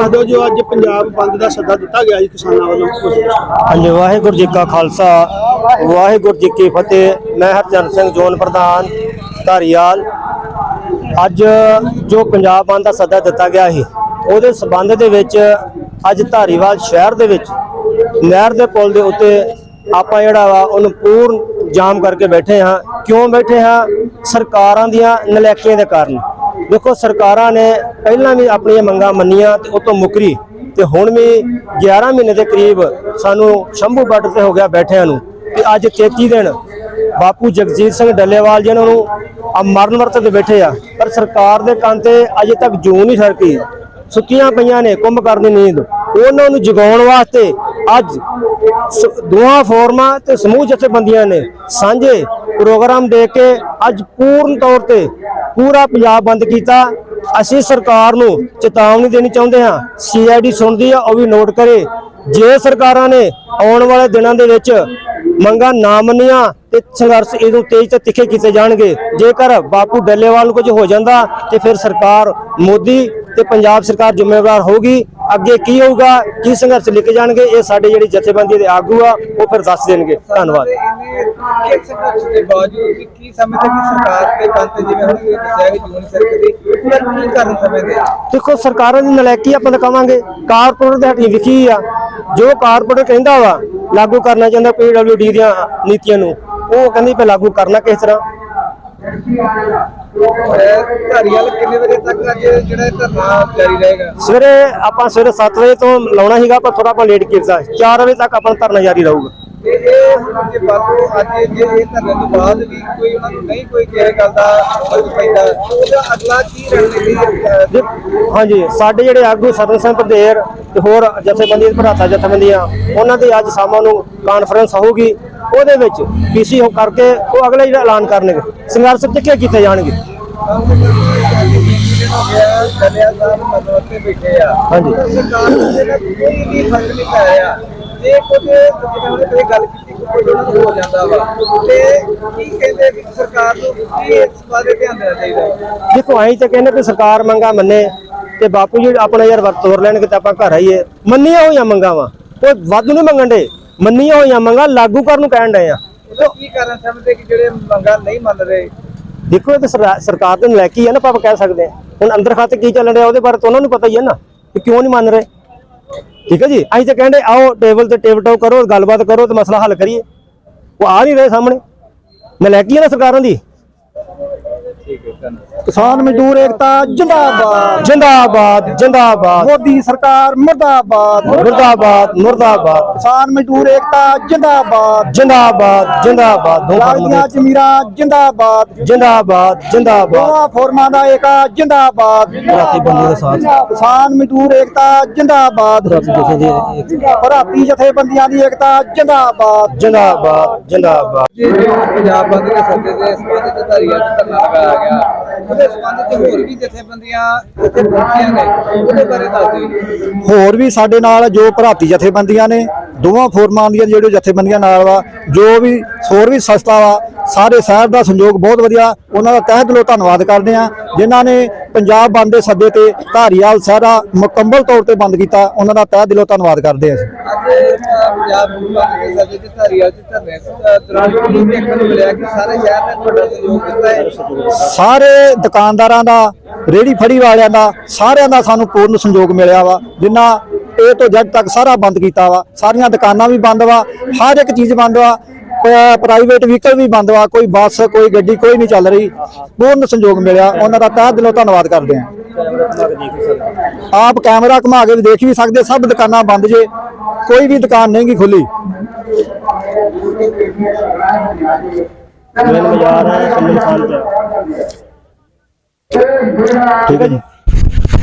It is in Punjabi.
ਦੱਸ ਦਿਓ ਜੋ ਅੱਜ ਪੰਜਾਬ ਬੰਦ ਦਾ ਸੱਦਾ ਦਿੱਤਾ ਗਿਆ ਜੀ ਕਿਸਾਨਾਂ ਵੱਲੋਂ? ਹਾਂਜੀ, ਵਾਹਿਗੁਰੂ ਜੀ ਕਾ ਖਾਲਸਾ, ਵਾਹਿਗੁਰੂ ਜੀ ਕੀ ਫਤਿਹ। ਮੈਂ ਹਰਚੰਦ ਸਿੰਘ, ਜੋਨ ਪ੍ਰਧਾਨ, ਧਾਰੀਵਾਲ। ਅੱਜ ਜੋ ਪੰਜਾਬ ਬੰਦ ਦਾ ਸੱਦਾ ਦਿੱਤਾ ਗਿਆ ਸੀ, ਉਹਦੇ ਸਬੰਧ ਦੇ ਵਿੱਚ ਅੱਜ ਧਾਰੀਵਾਲ ਸ਼ਹਿਰ ਦੇ ਵਿੱਚ, ਨਹਿਰ ਦੇ ਪੁਲ ਦੇ ਉੱਤੇ ਆਪਾਂ ਜਿਹੜਾ ਵਾ ਉਹਨੂੰ ਪੂਰਨ ਜਾਮ ਕਰਕੇ ਬੈਠੇ ਹਾਂ। ਕਿਉਂ ਬੈਠੇ ਹਾਂ? ਸਰਕਾਰਾਂ ਦੀਆਂ ਨਲੈਕੀਆਂ ਦੇ ਕਾਰਨ। ਦੇਖੋ, ਸਰਕਾਰਾਂ ਨੇ ਪਹਿਲਾਂ ਵੀ ਆਪਣੀਆਂ ਮੰਗਾਂ ਮੰਨੀਆਂ ਤੇ ਉਹ ਤੋਂ ਮੁਕਰੀ ਤੇ ਹੁਣ ਵੀ 11 ਮਹੀਨੇ ਦੇ ਕਰੀਬ ਸਾਨੂੰ ਸ਼ੰਭੂ ਬਾਰਡਰ ਤੇ ਹੋ ਗਿਆ ਬੈਠਿਆਂ ਨੂੰ ਤੇ ਅੱਜ 33 ਦਿਨ ਬਾਪੂ ਜਗਜੀਤ ਸਿੰਘ ਡੱਲੇਵਾਲ ਜਿਹਨਾਂ ਨੂੰ ਆ ਮਰਨ ਵਰਤ ਤੇ ਬੈਠੇ ਆ। ਪਰ ਸਰਕਾਰ ਦੇ ਕੰਨ ਤੇ ਅਜੇ ਤੱਕ ਜੂਨ ਨਹੀਂ ਸਰਕੀ ਸੁੱਕੀਆਂ ਪਈਆਂ ਨੇ, ਕੁੰਭ ਕਰਨ ਦੀ ਨੀਂਦ। ਉਹਨਾਂ ਨੂੰ ਜਗਾਉਣ ਵਾਸਤੇ ਅੱਜ ਸ- ਦੋਹਾਂ ਫੋਰਮਾਂ ਤੇ ਸਮੂਹ ਜਥੇਬੰਦੀਆਂ ਨੇ ਸਾਂਝੇ ਪ੍ਰੋਗਰਾਮ ਦੇ ਕੇ ਅੱਜ ਪੂਰਨ ਤੌਰ ਤੇ ਪੂਰਾ ਪੰਜਾਬ ਬੰਦ ਕੀਤਾ। ਅਸੀਂ ਸਰਕਾਰ ਨੂੰ ਚੇਤਾਵਨੀ ਦੇਣੀ ਚਾਹੁੰਦੇ ਹਾਂ। ਸੀਆਈਡੀ ਸੁਣਦੀ ਆ, ਉਹ ਵੀ ਨੋਟ ਕਰੇ। ਜੇ ਸਰਕਾਰਾਂ ਨੇ ਆਉਣ ਵਾਲੇ ਦਿਨਾਂ ਦੇ ਵਿੱਚ ਮੰਗਾਂ ਨਾ ਮੰਨੀਆਂ ਤੇ ਸੰਘਰਸ਼ ਇਹਨੂੰ ਤੇਜ਼ ਤੇ ਤਿੱਖੇ ਕੀਤੇ ਜਾਣਗੇ। ਜੇਕਰ ਬਾਪੂ ਡੱਲੇਵਾਲ ਨੂੰ ਕੁਝ ਹੋ ਜਾਂਦਾ ਤੇ ਫਿਰ ਸਰਕਾਰ ਮੋਦੀ ਤੇ ਪੰਜਾਬ ਸਰਕਾਰ ਜ਼ਿੰਮੇਵਾਰ ਹੋਊਗੀ। ਅੱਗੇ ਕੀ ਹੋਊਗਾ ਕੀ ਸੰਘਰਸ਼ ਲਿਖ ਜਾਣਗੇ ਇਹ ਸਾਡੇ ਜਿਹੜੀ ਜਥੇਬੰਦੀ ਦੇ ਆਗੂ ਆ ਉਹ ਫਿਰ ਦੱਸ ਦੇਣਗੇ। ਧੰਨਵਾਦ। ਇਹਨੇ ਕਿਸ ਸੰਘਰਸ਼ ਦੇ ਬਾਵਜੂਦ ਵੀ ਕੀ ਸਮਝਦੇ ਕਿ ਸਰਕਾਰ ਦੇ ਕੰਨ ਤੇ ਜਿਵੇਂ ਹੁਣ ਇਹ ਦੱਸਿਆ ਕਿ ਜੂਨ ਸਰਕਦੀ ਪਰ ਕੀ ਕਾਰਨ ਸਮਝਦੇ ਆ? ਦੇਖੋ ਸਰਕਾਰਾਂ ਦੀ ਨਲਾਇਕੀ ਆਪਾਂ ਤਾਂ ਕਵਾਂਗੇ ਕਾਰਪੋਰੇਟ ਦੇ ਹੱਥੀਂ ਵਿਖੀ ਆ। ਜੋ ਕਾਰਪੋਰੇਟ ਕਹਿੰਦਾ ਵਾ ਲਾਗੂ ਕਰਨਾ ਚਾਹੁੰਦਾ ਪੀਡਬਲਯੂਡੀ ਦੀਆਂ ਨੀਤੀਆਂ ਨੂੰ ਉਹ ਕਹਿੰਦੀ ਪਈ ਲਾਗੂ ਕਰਨਾ ਕਿਸ ਤਰ੍ਹਾਂ? ਧਾਰੀਵਾਲ ਕਿੰਨੇ ਵਜੇ ਤੱਕ ਅੱਜ ਜਿਹੜਾ ਇਹ ਧਰਨਾ ਜਾਰੀ ਰਹੇਗਾ? ਸਵੇਰੇ ਆਪਾਂ ਸਵੇਰੇ 7 ਵਜੇ ਤੋਂ ਲਾਉਣਾ ਸੀਗਾ ਪਰ ਥੋੜਾ ਆਪਾਂ ਲੇਟ ਕੀਤਾ। 4 ਵਜੇ ਤੱਕ ਆਪਣਾ ਧਰਨਾ ਜਾਰੀ ਰਹੂਗਾ। ਤੇ ਇਹ ਹੁਣ ਜੇ ਬਾਪੂ ਅੱਜ ਜੇ ਇਹ ਧਰਨੇ ਤੋਂ ਬਾਅਦ ਵੀ ਕੋਈ ਉਹਨਾਂ ਨੂੰ ਨਹੀਂ ਕੋਈ ਕਿਸੇ ਗੱਲ ਦਾ ਫ਼ਰਕ ਪੈਂਦਾ ਉਹਦਾ ਅਗਲਾ ਕੀ ਰਣਨੀਤੀ ਅਹ, ਜੀ, ਹਾਂਜੀ ਸਾਡੇ ਜਿਹੜੇ ਆਗੂ ਸਤਨ ਸਿੰਘ ਪਧੇਰ ਤੇ ਹੋਰ ਜਥੇਬੰਦੀਆਂ ਭਰਾਤਾ ਜਥੇਬੰਦੀਆਂ ਉਹਨਾਂ ਦੀ ਅੱਜ ਸ਼ਾਮਾਂ ਨੂੰ ਕਾਨਫਰੰਸ ਹੋਊਗੀ। ਉਹਦੇ ਵਿੱਚ ਪੀਸੀ ਹੋ ਕਰਕੇ ਉਹ ਅਗਲੇ ਜਿਹੜਾ ਐਲਾਨ ਕਰਨਗੇ। ਸੰਘਰਸ਼ ਟਿੱਕੇ ਕੀਤੇ ਜਾਣਗੇ? ਹਾਂਜੀ। ਸਰਕਾਰ ਕੋਈ ਵੀ ਫ਼ਰਕ ਨਹੀਂ ਪੈ ਰਿਹਾ ਜੇ ਕੁਝ ਜਿਵੇਂ ਉਹਨੇ ਗੱਲ ਕੀਤੀ ਕੋਈ ਉਹਨਾਂ ਨੂੰ ਹੋ ਜਾਂਦਾ ਵਾ ਤੇ ਕੀ ਕਹਿੰਦੇ ਕਿ ਸਰਕਾਰ ਨੂੰ ਕੀ ਇਸ ਬਾਰੇ ਧਿਆਨ ਦੇਣਾ ਚਾਹੀਦਾ ਦੇਖੋ, ਅਸੀਂ ਤਾਂ ਕਹਿੰਦੇ ਕਿ ਸਰਕਾਰ ਮੰਗਾ ਮੰਨੇ ਤੇ ਬਾਪੂ ਜੀ ਆਪਣਾ ਯਾਰ ਵਰਤ ਤੋਰ ਲੈਣਗੇ ਤਾਂ ਆਪਾਂ ਘਰ ਆਈਏ। ਮੰਨੀਆਂ ਹੋਈਆਂ ਮੰਗਾਂ ਵਾ। ਕੋਈ ਵੱਧ ਨਹੀਂ ਮੰਗਣ ਦੇ। ਮੰਨੀਆਂ ਹੋਈਆਂ ਮੰਗਾਂ ਲਾਗੂ ਕਰਨ ਨੂੰ ਕਹਿਣ ਡਏ ਆ। ਉਹਦਾ ਕੀ ਕਾਰਨ ਸਮਝਦੇ ਕਿ ਜਿਹੜੇ ਮੰਗਾਂ ਨਹੀਂ ਮੰਨ ਰਹੇ? ਦੇਖੋ ਇਹ ਤਾਂ ਸਰਾ- ਸਰਕਾਰ ਦੇ ਨਲਾਇਕੀ ਹੈ ਨਾ ਆਪਾਂ ਕਹਿ ਸਕਦੇ ਹਾਂ। ਹੁਣ ਅੰਦਰ ਖਾਤੇ ਕੀ ਚੱਲਣ ਰਿਹਾ ਉਹਦੇ ਬਾਰੇ ਤਾਂ ਉਹਨਾਂ ਨੂੰ ਪਤਾ ਹੀ ਹੈ ਨਾ ਕਿ ਕਿਉਂ ਨਹੀਂ ਮੰਨ ਰਹੇ। ਠੀਕ ਹੈ ਜੀ? ਅਸੀਂ ਤਾਂ ਕਹਿੰਦੇ ਆਓ ਟੇਬਲ ਤੇ ਟੇਬਲ ਟਾਕ ਕਰੋ ਗੱਲਬਾਤ ਕਰੋ ਤੇ ਮਸਲਾ ਹੱਲ ਕਰੀਏ। ਉਹ ਆ ਨਹੀਂ ਰਹੇ ਸਾਹਮਣੇ। ਨਲਾਇਕੀ ਹੈ ਨਾ ਸਰਕਾਰਾਂ ਦੀ। ਕਿਸਾਨ ਮਜ਼ਦੂਰ ਏਕਤਾ ਜਿੰਦਾਬਾਦ। ਜਿੰਦਾਬਾਦ ਜਿੰਦਾਬਾਦ। ਮੋਦੀ ਸਰਕਾਰ ਮਰਦਾਬਾਦ। ਮੁਰਦਾਬਾਦ ਮੁਰਦਾਬਾਦ। ਕਿਸਾਨ ਮਜ਼ਦੂਰ ਏਕਤਾ ਜਿੰਦਾਬਾਦ। ਜਿੰਦਾਬਾਦ ਜਿੰਦਾਬਾਦ। ਦੀਆਂ ਦੇ। ਜ਼ਮੀਰਾਂ ਜਿੰਦਾਬਾਦ। ਜਿੰਦਾਬਾਦ ਜਿੰਦਾਬਾਦ। ਦੋਹਾਂ ਫੋਰਮਾਂ ਦਾ ਏਕਾ ਜਿੰਦਾਬਾਦ। ਰਾਤੀ ਬੰਦੀ ਦੇ ਸਾਥ। ਕਿਸਾਨ ਮਜ਼ਦੂਰ ਏਕਤਾ ਜਿੰਦਾਬਾਦ। ਰਾਤੀ ਜਿੱਥੇ ਦੀ ਭਰਾਤੀ ਜਥੇਬੰਦੀਆਂ ਦੀ ਏਕਤਾ ਜਿੰਦਾਬਾਦ। ਜਿੰਦਾਬਾਦ ਜਿੰਦਾਬਾਦ। ਜੇ ਪੰਜਾਬ ਬੰਦ ਦੇ ਸੱਦੇ ਦੇ ਸੰਬੰਧ ਚ ਧਾਰੀਵਾਲ ਚ ਧਰਨਾ ਲਗਾਇਆ ਗਿਆ। ਉਹਦੇ ਸੰਬੰਧ ਚ ਹੋਰ ਵੀ ਜਥੇਬੰਦੀਆਂ ਇੱਥੇ ਪਹੁੰਚੀਆਂ ਨੇ, ਉਹਦੇ ਬਾਰੇ ਦੱਸ ਦਿਓ ਹੋਰ ਵੀ ਸਾਡੇ ਨਾਲ ਜੋ ਭਰਾਤੀ ਜਥੇਬੰਦੀਆਂ ਨੇ ਦੋਵਾਂ ਫੋਰਮਾਂ ਦੀਆਂ ਜਿਹੜੇ ਜਥੇਬੰਦੀਆਂ ਨਾਲ ਵਾ ਜੋ ਵੀ ਹੋਰ ਵੀ ਸੰਸਥਾ ਵਾ ਸਾਰੇ ਸ਼ਹਿਰ ਦਾ ਸੰਯੋਗ ਬਹੁਤ ਵਧੀਆ ਉਹਨਾਂ ਦਾ ਤਹਿ ਦਿਲੋਂ ਧੰਨਵਾਦ ਕਰਦੇ ਆ ਜਿਨ੍ਹਾਂ ਨੇ ਪੰਜਾਬ ਬੰਦ ਦੇ ਸੱਦੇ ਤੇ ਧਾਰੀਵਾਲ ਸ਼ਹਿਰਾ ਮੁਕੰਮਲ ਤੌਰ ਤੇ ਬੰਦ ਕੀਤਾ ਉਹਨਾਂ ਦਾ ਤਹਿ ਦਿਲੋਂ ਧੰਨਵਾਦ ਕਰਦੇ ਆ ਪੰਜਾਬ ਬੰਦ ਦੇ ਸੱਦੇ ਚ ਧਾਰੀਵਾਲ ਚ ਧਰਨੇ ਅਹ, ਦੌਰਾਨ ਕੀ ਦੇਖਣ ਨੂੰ ਮਿਲਿਆ ਕਿ ਸਾਰੇ ਸ਼ਹਿਰ ਨੇ ਤੁਹਾਡਾ ਸਹਿਯੋਗ ਦਿੱਤਾ ਹੈ? ਸਾਰੇ ਦੁਕਾਨਦਾਰਾਂ ਦਾ ਰੇੜੀ ਫੜੀ ਵਾਲਿਆਂ ਦਾ ਸਾਰਿਆਂ ਦਾ ਸਾਨੂੰ ਪੂਰਨ ਸੰਯੋਗ ਮਿਲਿਆ ਵਾ ਜਿੰਨਾ ਏ ਤੋਂ ਜੱਟ ਤੱਕ ਸਾਰਾ ਬੰਦ ਕੀਤਾ ਵਾ। ਸਾਰੀਆਂ ਦੁਕਾਨਾਂ ਵੀ ਬੰਦ ਵਾ ਹਰ ਇੱਕ ਚੀਜ਼ ਬੰਦ ਵਾ। ਪ੍ਰਾਈਵੇਟ ਵਹੀਕਲ ਵੀ ਬੰਦ ਵਾ ਕੋਈ ਬੱਸ ਕੋਈ ਗੱਡੀ ਕੋਈ ਨਹੀਂ ਚੱਲ ਰਹੀ। ਪੂਰਨ ਸੰਯੋਗ ਮਿਲਿਆ। ਉਹਨਾਂ ਦਾ ਤਹਿ ਦਿਲੋਂ ਧੰਨਵਾਦ ਕਰਦੇ ਹਾਂ। ਆਪ ਕੈਮਰਾ ਘੁਮਾ ਕੇ ਵੀ ਦੇਖ ਵੀ ਸਕਦੇ ਸਭ ਦੁਕਾਨਾਂ ਬੰਦ ਜੇ। ਕੋਈ ਵੀ ਦੁਕਾਨ ਨਹੀਂ ਗੀ ਖੁੱਲੀ। ਮੇਨ ਬਾਜ਼ਾਰ ਹੈ ਸੰਮਨ ਖਾਨ ਤੇ ਠੀਕ ਹੈ ਜੀ।